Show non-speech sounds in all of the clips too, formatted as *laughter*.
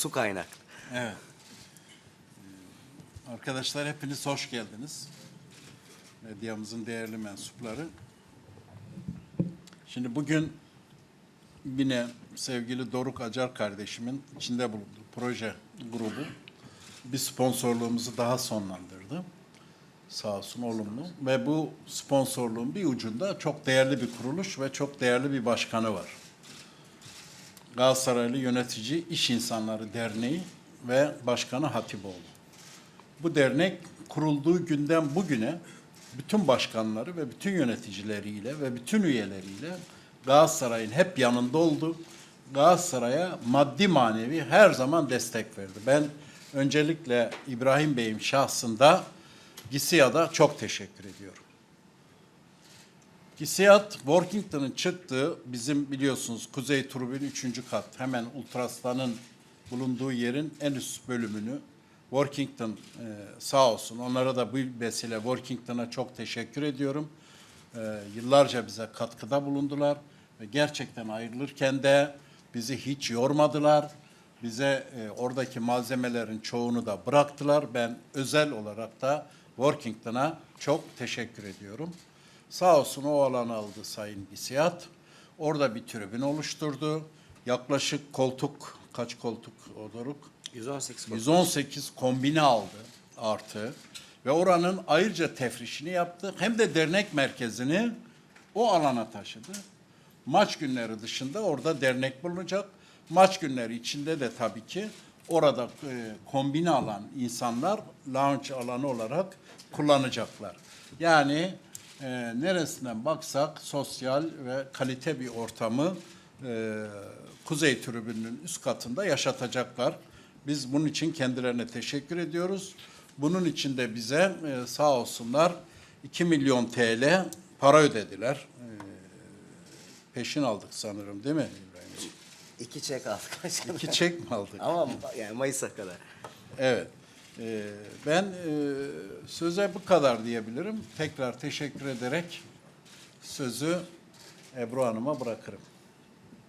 su kaynaklı. Evet. Ee, Arkadaşlar hepiniz hoş geldiniz. Medyamızın değerli mensupları. Şimdi bugün yine sevgili Doruk Acar kardeşimin içinde bulunduğu proje grubu bir sponsorluğumuzu daha sonlandırdı. Sağ olsun olumlu. Ve bu sponsorluğun bir ucunda çok değerli bir kuruluş ve çok değerli bir başkanı var. Galatasaraylı Yönetici İş İnsanları Derneği ve Başkanı Hatipoğlu. Bu dernek kurulduğu günden bugüne bütün başkanları ve bütün yöneticileriyle ve bütün üyeleriyle Galatasaray'ın hep yanında oldu. Galatasaray'a maddi manevi her zaman destek verdi. Ben öncelikle İbrahim Bey'in şahsında GİSİAD'a çok teşekkür ediyorum. Gisiat Workington'ın çıktığı bizim biliyorsunuz Kuzey Tribün 3. kat hemen Ultrastan'ın bulunduğu yerin en üst bölümünü Workington e, sağ olsun onlara da bu vesile Workington'a çok teşekkür ediyorum. E, yıllarca bize katkıda bulundular ve gerçekten ayrılırken de bizi hiç yormadılar. Bize e, oradaki malzemelerin çoğunu da bıraktılar. Ben özel olarak da Workington'a çok teşekkür ediyorum. Sağ olsun o alanı aldı Sayın Bisiyat. Orada bir tribün oluşturdu. Yaklaşık koltuk, kaç koltuk Odoruk? 118 gol. 118 kombine aldı artı. Ve oranın ayrıca tefrişini yaptı. Hem de dernek merkezini o alana taşıdı. Maç günleri dışında orada dernek bulunacak. Maç günleri içinde de tabii ki orada e, kombine alan insanlar lounge alanı olarak kullanacaklar. Yani e, neresinden baksak sosyal ve kalite bir ortamı e, Kuzey Tribünü'nün üst katında yaşatacaklar. Biz bunun için kendilerine teşekkür ediyoruz. Bunun için de bize e, sağ olsunlar 2 milyon TL para ödediler. E, peşin aldık sanırım değil mi İbrahim? İki çek aldık. İki çek mi aldık? Ama yani Mayıs'a kadar. Evet. Ee, ben e, söze bu kadar diyebilirim. Tekrar teşekkür ederek sözü Ebru Hanım'a bırakırım.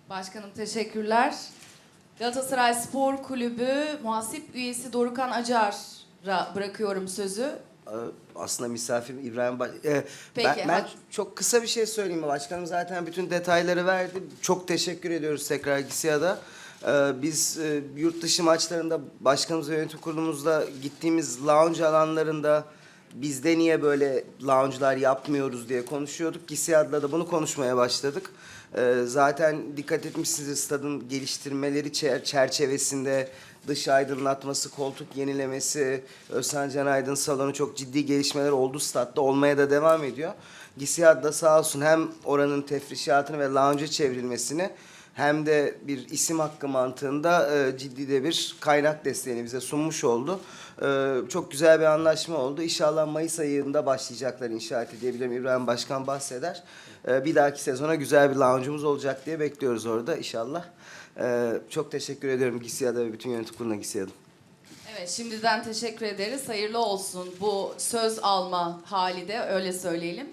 Başkanım teşekkürler. Galatasaray Spor Kulübü muhasip üyesi Dorukan Acar'a bırakıyorum sözü. Ee, Aslında misafir İbrahim Baş... Ee, Peki, ben, ben çok kısa bir şey söyleyeyim. Başkanım zaten bütün detayları verdi. Çok teşekkür ediyoruz tekrar GİSİAD'a. Ee, biz e, yurt dışı maçlarında başkanımız ve yönetim kurulumuzda gittiğimiz lounge alanlarında bizde niye böyle lounge'lar yapmıyoruz diye konuşuyorduk. GİSİAD'la da bunu konuşmaya başladık. Ee, zaten dikkat etmişsiniz stadın geliştirmeleri çer- çerçevesinde dış aydınlatması, koltuk yenilemesi, Özcan Can Aydın salonu çok ciddi gelişmeler oldu statta olmaya da devam ediyor. GİSİAD da sağ olsun hem oranın tefrişatını ve lounge'a çevrilmesini hem de bir isim hakkı mantığında e, ciddi de bir kaynak desteğini bize sunmuş oldu. E, çok güzel bir anlaşma oldu. İnşallah Mayıs ayında başlayacaklar inşaat diyebilirim. İbrahim Başkan bahseder. E, bir dahaki sezona güzel bir lounge'umuz olacak diye bekliyoruz orada inşallah. E, çok teşekkür ediyorum GİSİAD'a ve bütün yönetim kuruluna GİSİAD'a. Evet şimdiden teşekkür ederiz. Hayırlı olsun bu söz alma hali de öyle söyleyelim.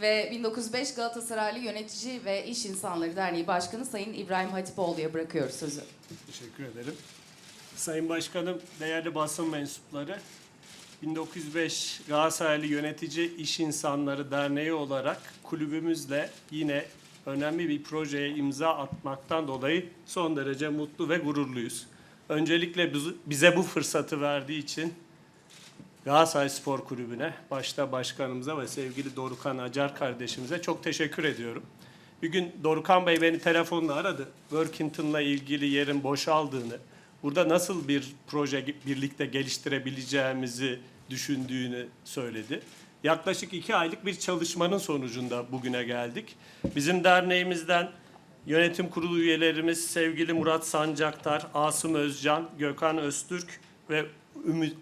Ve 1905 Galatasaraylı Yönetici ve İş İnsanları Derneği Başkanı Sayın İbrahim Hatipoğlu'ya bırakıyoruz sözü. Teşekkür ederim. Sayın Başkanım, değerli basın mensupları, 1905 Galatasaraylı Yönetici İş İnsanları Derneği olarak kulübümüzle yine önemli bir projeye imza atmaktan dolayı son derece mutlu ve gururluyuz. Öncelikle bize bu fırsatı verdiği için Galatasaray Spor Kulübü'ne, başta başkanımıza ve sevgili Dorukan Acar kardeşimize çok teşekkür ediyorum. Bir gün Dorukan Bey beni telefonla aradı. Workington'la ilgili yerin boşaldığını, burada nasıl bir proje birlikte geliştirebileceğimizi düşündüğünü söyledi. Yaklaşık iki aylık bir çalışmanın sonucunda bugüne geldik. Bizim derneğimizden yönetim kurulu üyelerimiz sevgili Murat Sancaktar, Asım Özcan, Gökhan Öztürk ve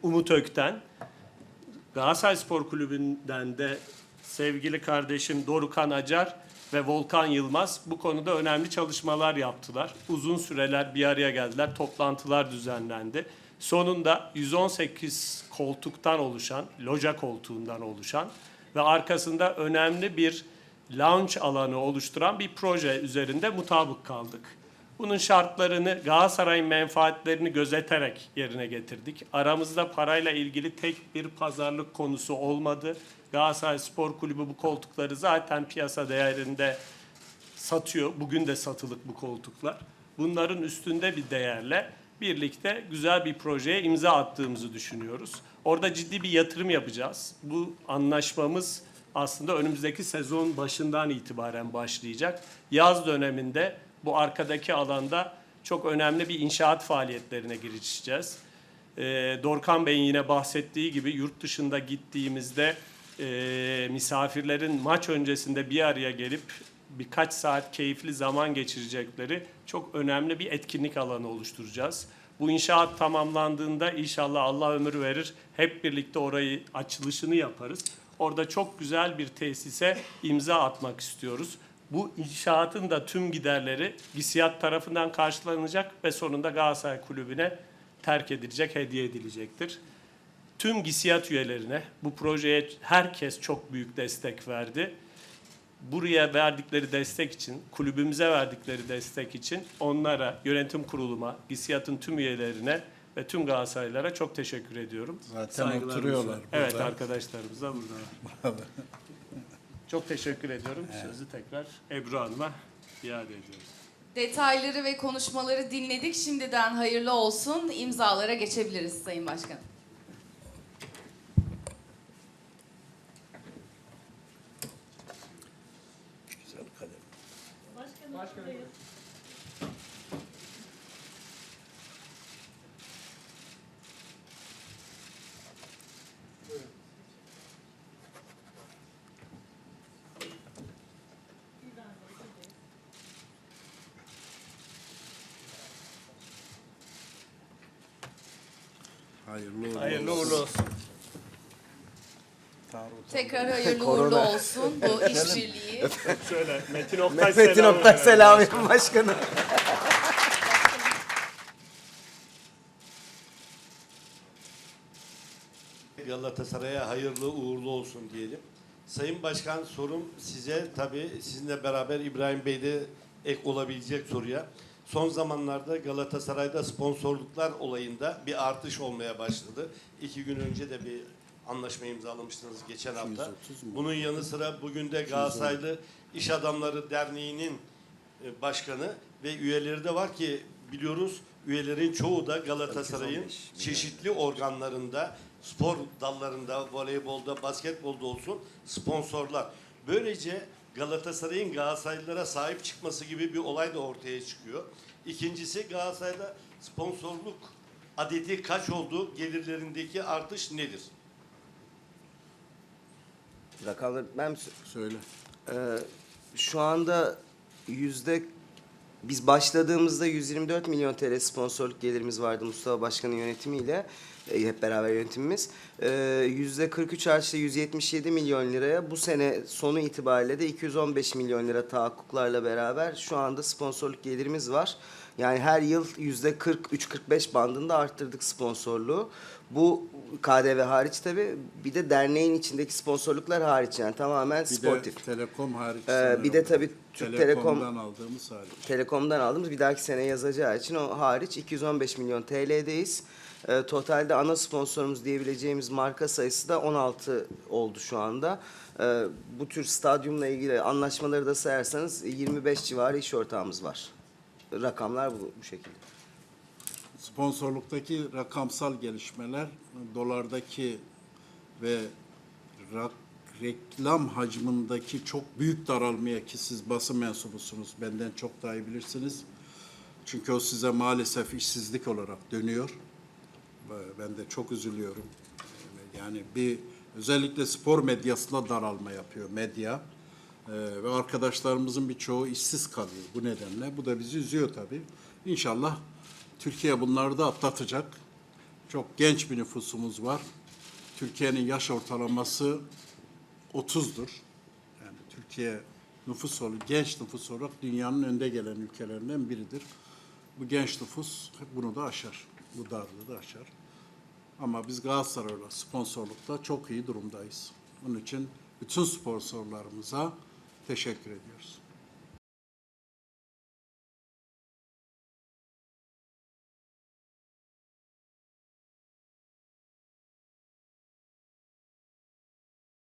Umut Ökten, Galatasaray Spor Kulübü'nden de sevgili kardeşim Dorukan Acar ve Volkan Yılmaz bu konuda önemli çalışmalar yaptılar. Uzun süreler bir araya geldiler, toplantılar düzenlendi. Sonunda 118 koltuktan oluşan, loca koltuğundan oluşan ve arkasında önemli bir lounge alanı oluşturan bir proje üzerinde mutabık kaldık. Bunun şartlarını Galatasaray'ın menfaatlerini gözeterek yerine getirdik. Aramızda parayla ilgili tek bir pazarlık konusu olmadı. Galatasaray Spor Kulübü bu koltukları zaten piyasa değerinde satıyor. Bugün de satılık bu koltuklar. Bunların üstünde bir değerle birlikte güzel bir projeye imza attığımızı düşünüyoruz. Orada ciddi bir yatırım yapacağız. Bu anlaşmamız aslında önümüzdeki sezon başından itibaren başlayacak. Yaz döneminde bu arkadaki alanda çok önemli bir inşaat faaliyetlerine girişeceğiz. Ee, Dorkan Bey'in yine bahsettiği gibi yurt dışında gittiğimizde e, misafirlerin maç öncesinde bir araya gelip birkaç saat keyifli zaman geçirecekleri çok önemli bir etkinlik alanı oluşturacağız. Bu inşaat tamamlandığında inşallah Allah ömür verir hep birlikte orayı açılışını yaparız. Orada çok güzel bir tesise imza atmak istiyoruz. Bu inşaatın da tüm giderleri GİSİAD tarafından karşılanacak ve sonunda Galatasaray Kulübü'ne terk edilecek, hediye edilecektir. Tüm GİSİAD üyelerine bu projeye herkes çok büyük destek verdi. Buraya verdikleri destek için, kulübümüze verdikleri destek için onlara, yönetim kuruluma, GİSİAD'ın tüm üyelerine ve tüm Galatasaraylılara çok teşekkür ediyorum. Zaten Saygılarımızla. oturuyorlar Evet burada. arkadaşlarımız da burada. *laughs* çok teşekkür ediyorum. Sözü tekrar Ebru Hanım'a iade ediyoruz. Detayları ve konuşmaları dinledik. Şimdiden hayırlı olsun. İmzalara geçebiliriz Sayın Başkanım. Güzel kalem. Hayırlı uğurlu Hayırlı olsun. uğurlu olsun. Tekrar hayırlı Korona. uğurlu olsun bu işbirliği. Şöyle Metin Oktay Metin selamı Oktay verelim. selam başkanım. Galatasaray'a hayırlı uğurlu olsun diyelim. Sayın Başkan sorum size tabii sizinle beraber İbrahim Bey de ek olabilecek soruya. Son zamanlarda Galatasaray'da sponsorluklar olayında bir artış olmaya başladı. İki gün önce de bir anlaşma imzalamıştınız geçen hafta. 230 mu? Bunun yanı sıra bugün de Galatasaraylı İş Adamları Derneği'nin e, başkanı ve üyeleri de var ki biliyoruz üyelerin çoğu da Galatasaray'ın 215 çeşitli organlarında, spor dallarında, voleybolda, basketbolda olsun sponsorlar. Böylece Galatasaray'ın Galatasaraylılara sahip çıkması gibi bir olay da ortaya çıkıyor. İkincisi Galatasaray'da sponsorluk adeti kaç oldu? Gelirlerindeki artış nedir? Rakamları ben Söyle. Ee, şu anda yüzde biz başladığımızda 124 milyon TL sponsorluk gelirimiz vardı Mustafa Başkan'ın yönetimiyle. e, hep beraber yönetimimiz. Yüzde 43 artışla 177 milyon liraya bu sene sonu itibariyle de 215 milyon lira tahakkuklarla beraber şu anda sponsorluk gelirimiz var. Yani her yıl yüzde 43-45 bandında arttırdık sponsorluğu. Bu KDV hariç tabii bir de derneğin içindeki sponsorluklar hariç yani tamamen Bir sportif. de Telekom hariç. Ee, bir de tabii Türk Telekom Telekom'dan aldığımız hariç. Telekom'dan aldığımız bir dahaki sene yazacağı için o hariç 215 milyon TL'deyiz. Ee, totalde ana sponsorumuz diyebileceğimiz marka sayısı da 16 oldu şu anda. Ee, bu tür stadyumla ilgili anlaşmaları da sayarsanız 25 civarı iş ortağımız var. Rakamlar bu, bu şekilde. Sponsorluktaki rakamsal gelişmeler, dolardaki ve rak- reklam hacmindeki çok büyük daralmaya ki siz basın mensubusunuz, benden çok daha iyi bilirsiniz. Çünkü o size maalesef işsizlik olarak dönüyor. Ben de çok üzülüyorum. Yani bir özellikle spor medyasına daralma yapıyor medya. Ee, ve arkadaşlarımızın birçoğu işsiz kalıyor bu nedenle. Bu da bizi üzüyor tabii. İnşallah Türkiye bunları da atlatacak. Çok genç bir nüfusumuz var. Türkiye'nin yaş ortalaması 30'dur. Yani Türkiye nüfus olarak, genç nüfus olarak dünyanın önde gelen ülkelerinden biridir. Bu genç nüfus bunu da aşar. Bu darlığı da aşar. Ama biz Galatasaray olarak sponsorlukta çok iyi durumdayız. Onun için bütün sponsorlarımıza teşekkür ediyoruz.